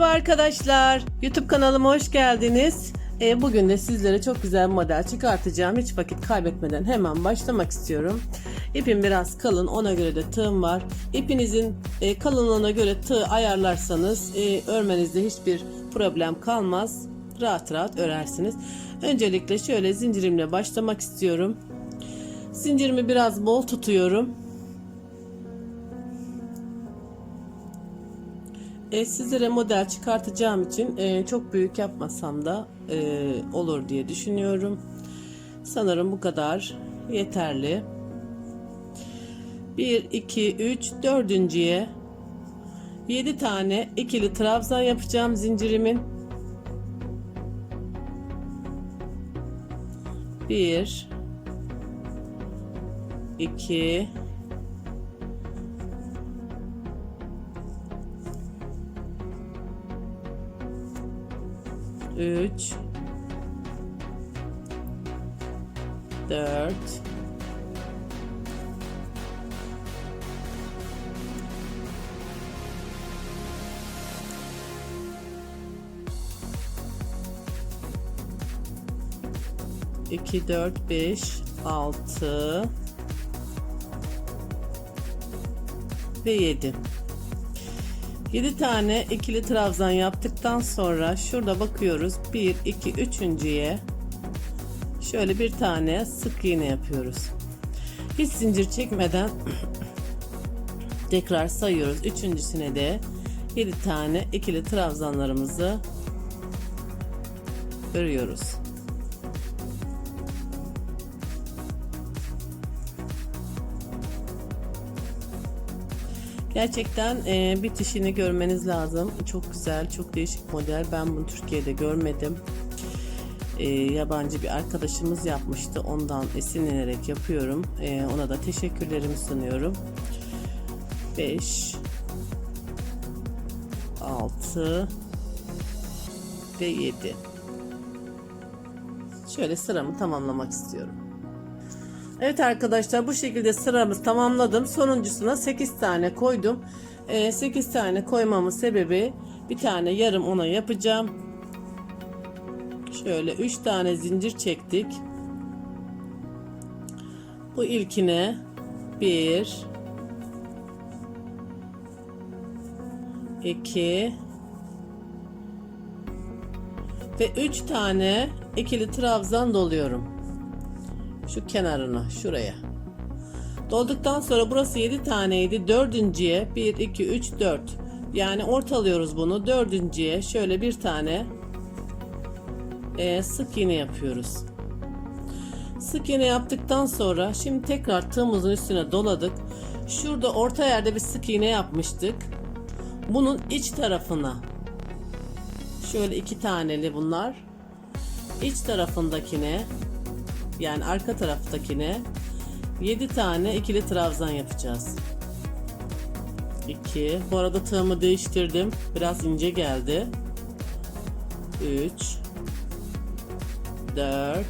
Merhaba arkadaşlar. YouTube kanalıma hoş geldiniz. Ee, bugün de sizlere çok güzel bir model çıkartacağım. Hiç vakit kaybetmeden hemen başlamak istiyorum. İpim biraz kalın. Ona göre de tığım var. İpinizin e, kalınlığına göre tığ ayarlarsanız e, örmenizde hiçbir problem kalmaz. Rahat rahat örersiniz. Öncelikle şöyle zincirimle başlamak istiyorum. Zincirimi biraz bol tutuyorum. E, sizlere model çıkartacağım için e, çok büyük yapmasam da e, olur diye düşünüyorum. Sanırım bu kadar yeterli. 1, 2, 3, dördüncüye 7 tane ikili trabzan yapacağım zincirimin. 1 2 3 4 2 4 5 6 ve 7 7 tane ikili trabzan yaptıktan sonra şurada bakıyoruz. 1 2 üçüncüye şöyle bir tane sık iğne yapıyoruz. Hiç zincir çekmeden tekrar sayıyoruz. Üçüncüsüne de 7 tane ikili trabzanlarımızı örüyoruz Gerçekten e, bitişini görmeniz lazım. Çok güzel, çok değişik model. Ben bunu Türkiye'de görmedim. E, yabancı bir arkadaşımız yapmıştı. Ondan esinlenerek yapıyorum. E, ona da teşekkürlerimi sunuyorum. 5 6 ve 7 Şöyle sıramı tamamlamak istiyorum. Evet arkadaşlar bu şekilde sıramız tamamladım. Sonuncusuna 8 tane koydum. Ee, 8 tane koymamın sebebi bir tane yarım ona yapacağım. Şöyle 3 tane zincir çektik. Bu ilkine 1 2 ve 3 tane ikili trabzan doluyorum şu kenarına şuraya. Dolduktan sonra burası 7 taneydi. Dördüncüye 1 2 3 4 yani ortalıyoruz bunu. Dördüncüye şöyle bir tane e, sık iğne yapıyoruz. Sık iğne yaptıktan sonra şimdi tekrar tığımızın üstüne doladık. Şurada orta yerde bir sık iğne yapmıştık. Bunun iç tarafına şöyle iki taneli bunlar. İç tarafındakine yani arka taraftakine 7 tane ikili trabzan yapacağız. 2 Bu arada tığımı değiştirdim. Biraz ince geldi. 3 4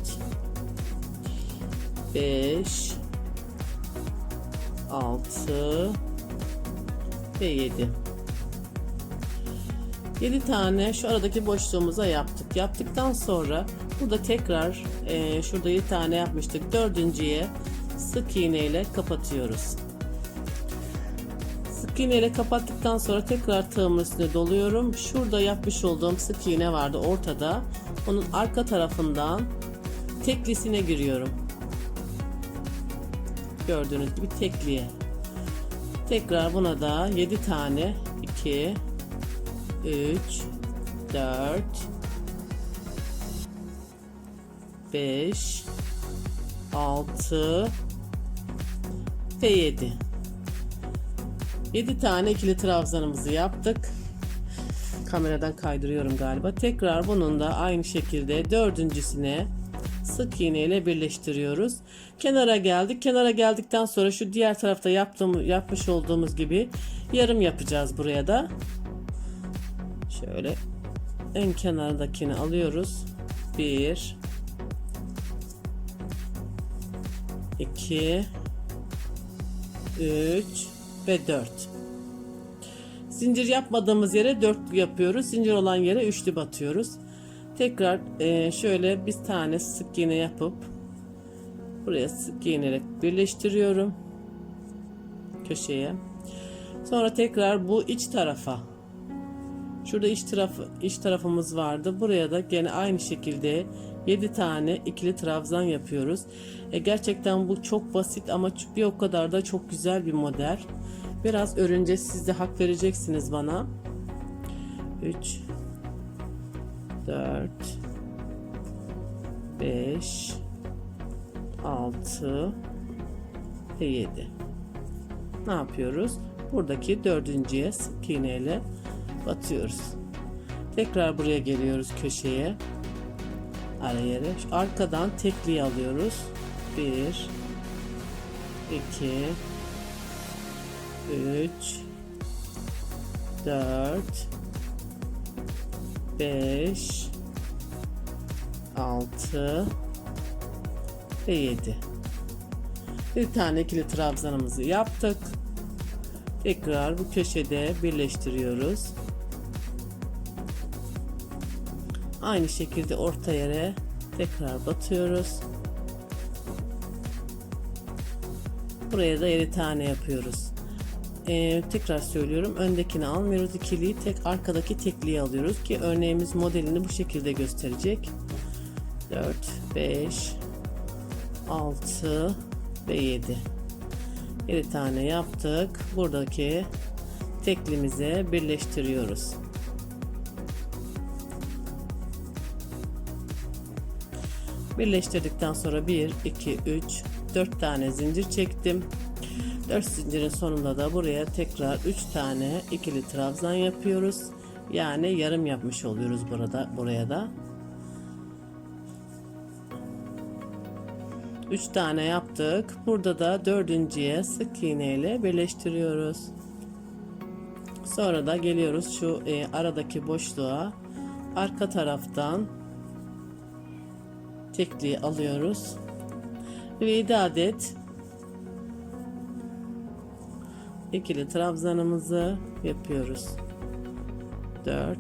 5 6 ve 7 7 tane şu aradaki boşluğumuza yaptık. Yaptıktan sonra burada tekrar e, şurada 7 tane yapmıştık. Dördüncüye sık iğne ile kapatıyoruz. Sık iğne ile kapattıktan sonra tekrar tığımın üstüne doluyorum. Şurada yapmış olduğum sık iğne vardı ortada. Onun arka tarafından teklisine giriyorum. Gördüğünüz gibi tekliye. Tekrar buna da 7 tane 2 3 4 5 6 ve 7 7 tane ikili trabzanımızı yaptık. Kameradan kaydırıyorum galiba. Tekrar bunun da aynı şekilde dördüncüsüne sık iğne ile birleştiriyoruz. Kenara geldik. Kenara geldikten sonra şu diğer tarafta yaptığım, yapmış olduğumuz gibi yarım yapacağız buraya da. Şöyle en kenardakini alıyoruz. 1 2 3 ve 4 Zincir yapmadığımız yere dörtlü yapıyoruz. Zincir olan yere üçlü batıyoruz. Tekrar e, şöyle bir tane sık iğne yapıp buraya sık iğneyle birleştiriyorum köşeye. Sonra tekrar bu iç tarafa Şurada iç tarafı iç tarafımız vardı. Buraya da gene aynı şekilde 7 tane ikili trabzan yapıyoruz. E, gerçekten bu çok basit ama bir o kadar da çok güzel bir model. Biraz örünce siz de hak vereceksiniz bana. 3 4 5 6 ve 7 ne yapıyoruz? Buradaki dördüncüye sık iğneyle batıyoruz. Tekrar buraya geliyoruz köşeye. Ara. Şu arkadan tekliği alıyoruz. 1 2 3 4 5 6 ve 7 bir tane ikili trabzanımızı yaptık tekrar bu köşede birleştiriyoruz aynı şekilde orta yere tekrar batıyoruz. Buraya da 7 tane yapıyoruz. Ee, tekrar söylüyorum öndekini almıyoruz. İkiliyi tek arkadaki tekliği alıyoruz ki örneğimiz modelini bu şekilde gösterecek. 4 5 6 ve 7 7 tane yaptık. Buradaki teklimize birleştiriyoruz birleştirdikten sonra 1 2 3 4 tane zincir çektim 4 zincirin sonunda da buraya tekrar 3 tane ikili trabzan yapıyoruz yani yarım yapmış oluyoruz burada buraya da 3 tane yaptık. Burada da dördüncüye sık iğne ile birleştiriyoruz. Sonra da geliyoruz şu e, aradaki boşluğa arka taraftan tekliği alıyoruz. Ve 7 adet ikili trabzanımızı yapıyoruz. 4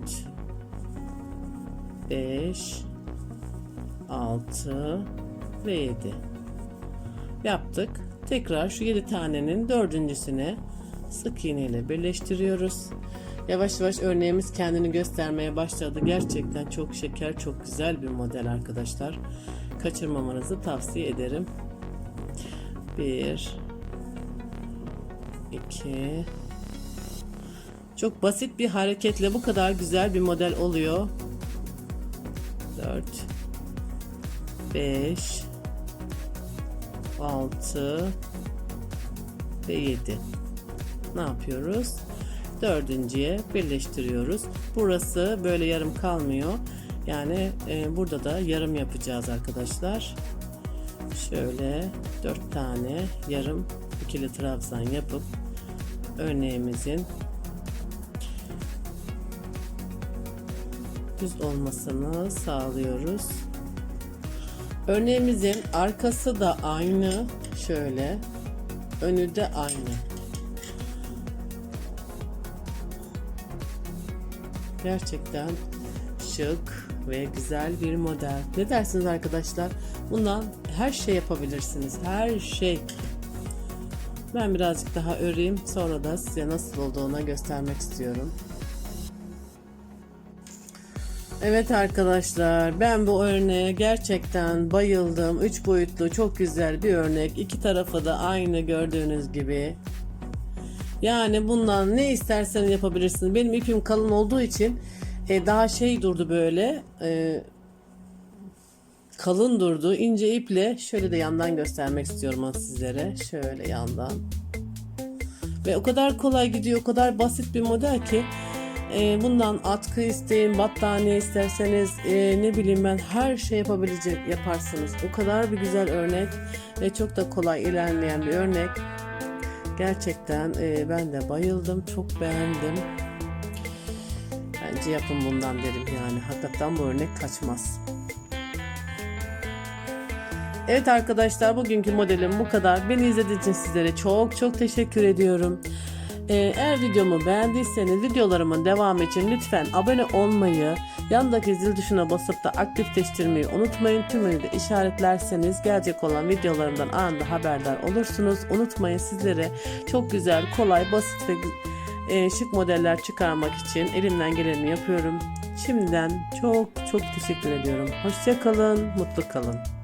5 6 ve 7 yaptık. Tekrar şu 7 tanenin dördüncüsüne sık iğne ile birleştiriyoruz. Yavaş yavaş örneğimiz kendini göstermeye başladı. Gerçekten çok şeker, çok güzel bir model arkadaşlar. Kaçırmamanızı tavsiye ederim. 1 2 Çok basit bir hareketle bu kadar güzel bir model oluyor. 4 5 6 ve 7 ne yapıyoruz dördüncüye birleştiriyoruz burası böyle yarım kalmıyor yani e, burada da yarım yapacağız arkadaşlar şöyle 4 tane yarım ikili trabzan yapıp örneğimizin düz olmasını sağlıyoruz Örneğimizin arkası da aynı. Şöyle. Önü de aynı. Gerçekten şık ve güzel bir model. Ne dersiniz arkadaşlar? Bundan her şey yapabilirsiniz. Her şey. Ben birazcık daha öreyim. Sonra da size nasıl olduğuna göstermek istiyorum. Evet arkadaşlar ben bu örneğe gerçekten bayıldım. 3 boyutlu çok güzel bir örnek. İki tarafı da aynı gördüğünüz gibi. Yani bundan ne isterseniz yapabilirsiniz. Benim ipim kalın olduğu için e, daha şey durdu böyle. E, kalın durdu. İnce iple şöyle de yandan göstermek istiyorum sizlere. Şöyle yandan. Ve o kadar kolay gidiyor. O kadar basit bir model ki e, bundan atkı isteyin, battaniye isterseniz e, ne bileyim ben her şey yapabilecek yaparsınız. O kadar bir güzel örnek ve çok da kolay ilerleyen bir örnek. Gerçekten e, ben de bayıldım, çok beğendim. Bence yapın bundan derim yani. Hakikaten bu örnek kaçmaz. Evet arkadaşlar bugünkü modelim bu kadar. Beni izlediğiniz için sizlere çok çok teşekkür ediyorum. Ee, eğer videomu beğendiyseniz videolarımın devamı için lütfen abone olmayı, yandaki zil tuşuna basıp da aktifleştirmeyi unutmayın. Tümünü de işaretlerseniz gelecek olan videolarımdan anında haberdar olursunuz. Unutmayın sizlere çok güzel, kolay, basit ve e, şık modeller çıkarmak için elimden geleni yapıyorum. Şimdiden çok çok teşekkür ediyorum. Hoşçakalın, mutlu kalın.